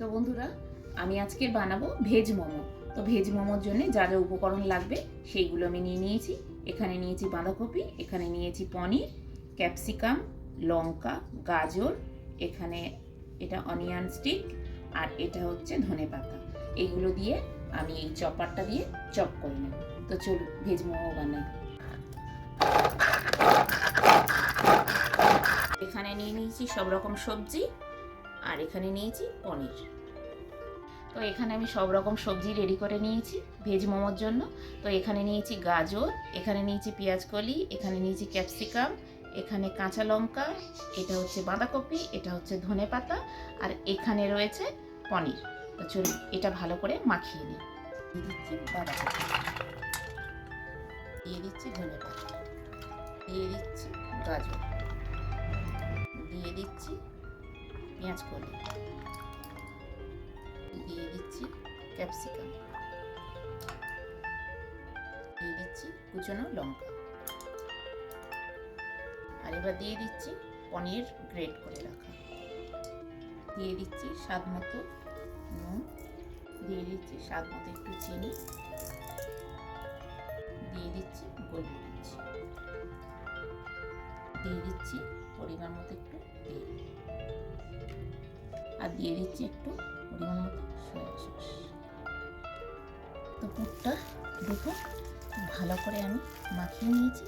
তো বন্ধুরা, আমি আজকে বানাবো ভেজ মোমো। তো ভেজ মোমোর জন্য যা যা উপকরণ লাগবে, সেইগুলো আমি নিয়ে নিয়েছি। এখানে নিয়েছি বাঁধাকপি, এখানে নিয়েছি পনির, ক্যাপসিকাম, লঙ্কা, গাজর, এখানে এটা অনিয়ন স্টিক, আর এটা হচ্ছে ধনে পাতা। এইগুলো দিয়ে আমি এই চপারটা দিয়ে চপ করে নেব। তো চলুন, ভেজ মোমো বানাই। এখানে নিয়ে নিয়েছি সব রকম সবজি। আর এখানে নিয়েছি পনির। তো এখানে আমি সব রকম সবজি রেডি করে নিয়েছি ভেজ মোমোর জন্য। তো এখানে নিয়েছি গাজর, এখানে নিয়েছি পেঁয়াজ কলি, এখানে নিয়েছি ক্যাপসিকাম এখানে কাঁচা লঙ্কা, এটা হচ্ছে বাঁধাকপি, এটা হচ্ছে ধনে পাতা, আর এখানে রয়েছে পনির। তো চলুন এটা ভালো করে মাখিয়ে নিই। দিয়ে দিচ্ছি দিয়ে দিচ্ছি ধনে পাতা। দিয়ে দিচ্ছি গাজর। দিয়ে দিচ্ছি পেঁয়াজ কলি দিয়ে দিচ্ছি ক্যাপসিকাম দিয়ে দিচ্ছি কুচনো লঙ্কা। আর এবার দিয়ে দিচ্ছি পনির গ্রেট করে রাখা। দিয়ে দিচ্ছি স্বাদ মতো নুন। দিয়ে দিচ্ছি স্বাদ মতো একটু চিনি। দিয়ে দিচ্ছি গোলমরিচ। দিয়ে দিচ্ছি পরিমাণ মতো একটু তেল। আর দিয়ে দিচ্ছি একটু পরিমাণ মতো সয়া সস। তো পুরটা দেখুন ভালো করে আমি মাখিয়ে নিয়েছি।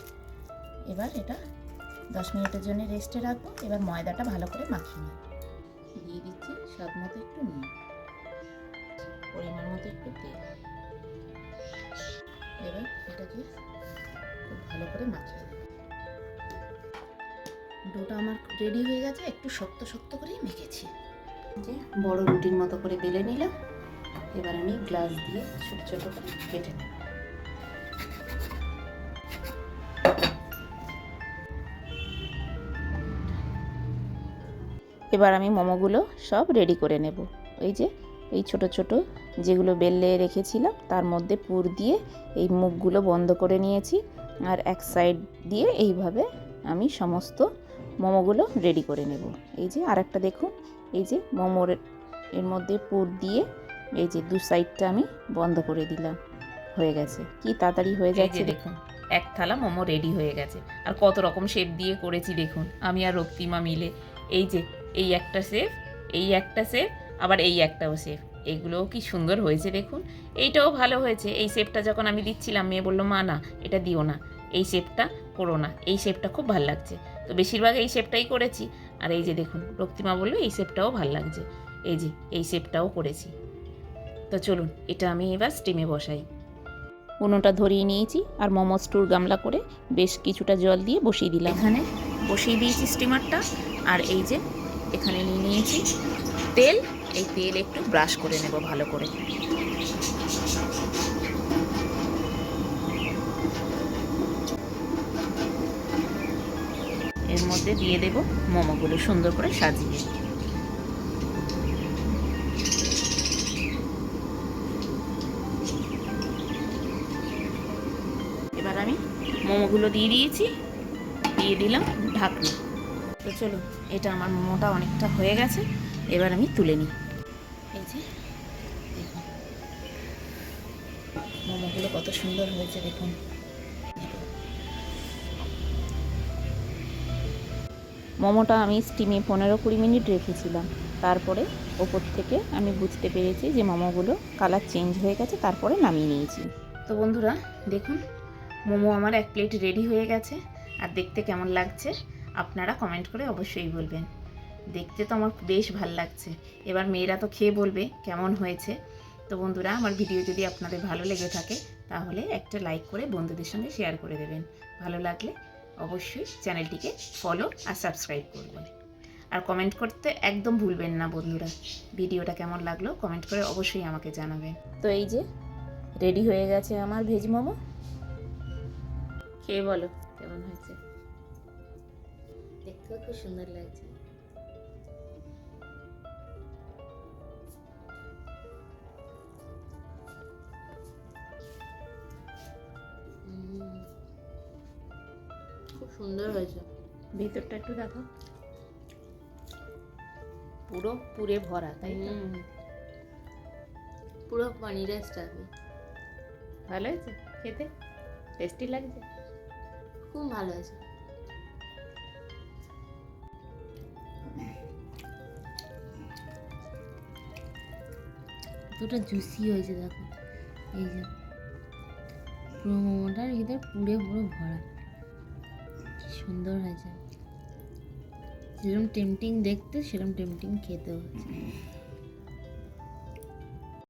এবার এটা দশ মিনিটের জন্য রেস্টে রাখব। এবার ময়দাটা ভালো করে মাখিয়ে নিই। দিয়ে দিচ্ছি স্বাদ মতো একটু নুন। পরিমাণ মতো একটু তেল। এবার এটাকে খুব ভালো করে মাখিয়ে নেব ডোটা আমার রেডি হয়ে গেছে। একটু শক্ত শক্ত করেই মেখেছি। যে বড় রুটির মতো করে বেলে নিলাম। এবার আমি গ্লাস দিয়ে ছোট ছোট করে কেটে নেব। এবার আমি মোমোগুলো সব রেডি করে নেব। এই যে, এই ছোট ছোট যেগুলো বেললে রেখেছিলাম, তার মধ্যে পুর দিয়ে এই মুখগুলো বন্ধ করে নিয়েছি। আর এক সাইড দিয়ে এইভাবে আমি সমস্ত মোমোগুলো রেডি করে নেব। এই যে আরেকটা দেখুন এই যে মোমোর এর মধ্যে পুর দিয়ে এই যে দু সাইডটা আমি বন্ধ করে দিলাম হয়ে গেছে। কি তাড়াতাড়ি হয়ে যাচ্ছে দেখুন এক থালা মোমো রেডি হয়ে গেছে। আর কত রকম শেপ দিয়ে করেছি দেখুন আমি আর রক্তিমা মিলে। এই যে এই একটা শেপ এই একটা শেপ আবার এই একটাও শেপ এগুলোও কি সুন্দর হয়েছে দেখুন। এইটাও ভালো হয়েছে। এই শেপটা যখন আমি দিচ্ছিলাম মেয়ে বলল মা না এটা দিও না। এই শেপটা করো না। এই শেপটা খুব ভালো লাগছে। তো বেশিরভাগ এই শেপটাই করেছি। আর এই যে দেখুন, রক্তিমা বলল এই শেপটাও ভালো লাগছে। এই যে, এই শেপটাও করেছি। তো চলুন, এটা আমি এবার স্টিমে বসাই। উনুনটা ধরিয়ে নিয়েছি আর মোমো স্টুর গামলা করে বেশ কিছুটা জল দিয়ে বসিয়ে দিলাম। এখানে বসিয়ে দিয়েছি স্টিমারটা আর এই যে, এখানে নিয়ে নিয়েছি তেল। এই তেল একটু ব্রাশ করে নেব ভালো করে। এর মধ্যে দিয়ে দেব মোমোগুলো সুন্দর করে সাজিয়ে। এবার আমি মোমোগুলো দিয়ে দিয়েছি, দিয়ে দিলাম ঢাকনা। তো চলো, এটা আমার মোমোটা অনেকটা হয়ে গেছে, এবার আমি তুলে নিই। এই যে মোমোগুলো কত সুন্দর হয়েছে, দেখুন। মোমোটা আমি স্টিমে পনেরো কুড়ি মিনিট রেখেছিলাম। তারপরে ওপর থেকে আমি বুঝতে পেরেছি যে মোমোগুলো কালার চেঞ্জ হয়ে গেছে, তারপরে নামিয়ে নিয়েছি। তো বন্ধুরা, দেখুন, মোমো আমার এক প্লেট রেডি হয়ে গেছে। আর দেখতে কেমন লাগছে, আপনারা কমেন্ট করে অবশ্যই বলবেন। দেখতে তো আমার বেশ ভালো লাগছে। এবার মেয়েরা তো খেয়ে বলবে কেমন হয়েছে। তো বন্ধুরা, আমার ভিডিও যদি আপনাদের ভালো লেগে থাকে, তাহলে একটা লাইক করে বন্ধুদের সঙ্গে শেয়ার করে দেবেন। ভালো লাগলে অবশ্যই চ্যানেলটিকে ফলো আর সাবস্ক্রাইব করবেন। আর কমেন্ট করতে একদম ভুলবেন না বন্ধুরা। ভিডিওটা কেমন লাগল কমেন্ট করে অবশ্যই আমাকে জানাবেন। তো এই যে রেডি হয়ে গেছে আমার ভেজ মোমো। খেয়ে বলো কেমন হয়েছে? দেখতেও খুব সুন্দর লাগছে। খুব সুন্দর হয়েছে। ভিতরটা একটু দেখো। পুরো পুরে ভরা তাই হুম, পুরো পনিরের স্টাফি। ভালো হয়েছে? খেতে? টেস্টি লাগছে? খুব ভালো হয়েছে। কতটা জুসি হয়েছে দেখো। এই যে পুরো মোমোটার ভিতরে পুরে পুরো ভরা। কি সুন্দর হয়েছে। যেরকম টেম্পটিং দেখতে সেরকম টেম্পটিং খেতেও হয়েছে